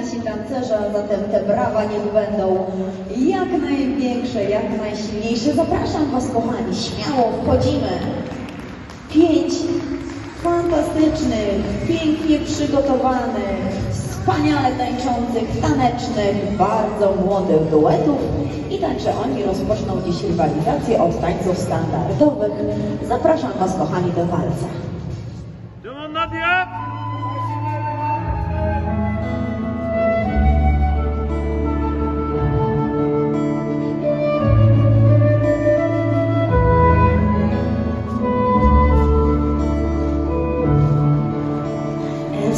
nasi tancerze, a zatem te brawa niech będą jak największe, jak najsilniejsze. Zapraszam Was, kochani, śmiało wchodzimy. Pięć fantastycznych, pięknie przygotowanych, wspaniale tańczących, tanecznych, bardzo młodych duetów i także oni rozpoczną dziś rywalizację od tańców standardowych. Zapraszam Was, kochani, do walca. Demande Nadia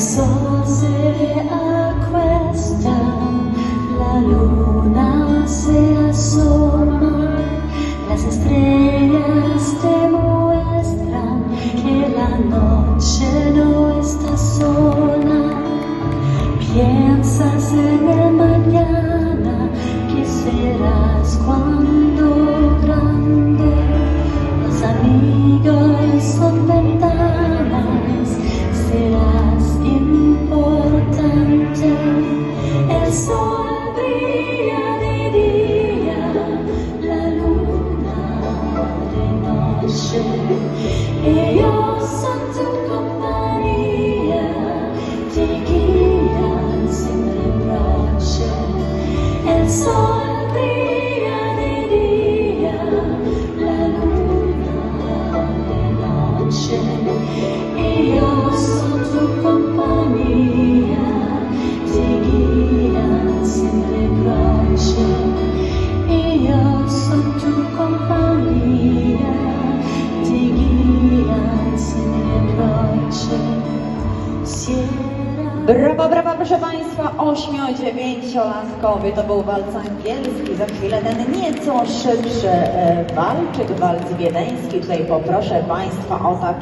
所雪也有三寸 Brawa, brawa, proszę Państwa, ośmio-dziewięciolatkowie to był walc angielski, za chwilę ten nieco szybszy e, walczyk, walc wiedeński. Tutaj poproszę Państwa o tak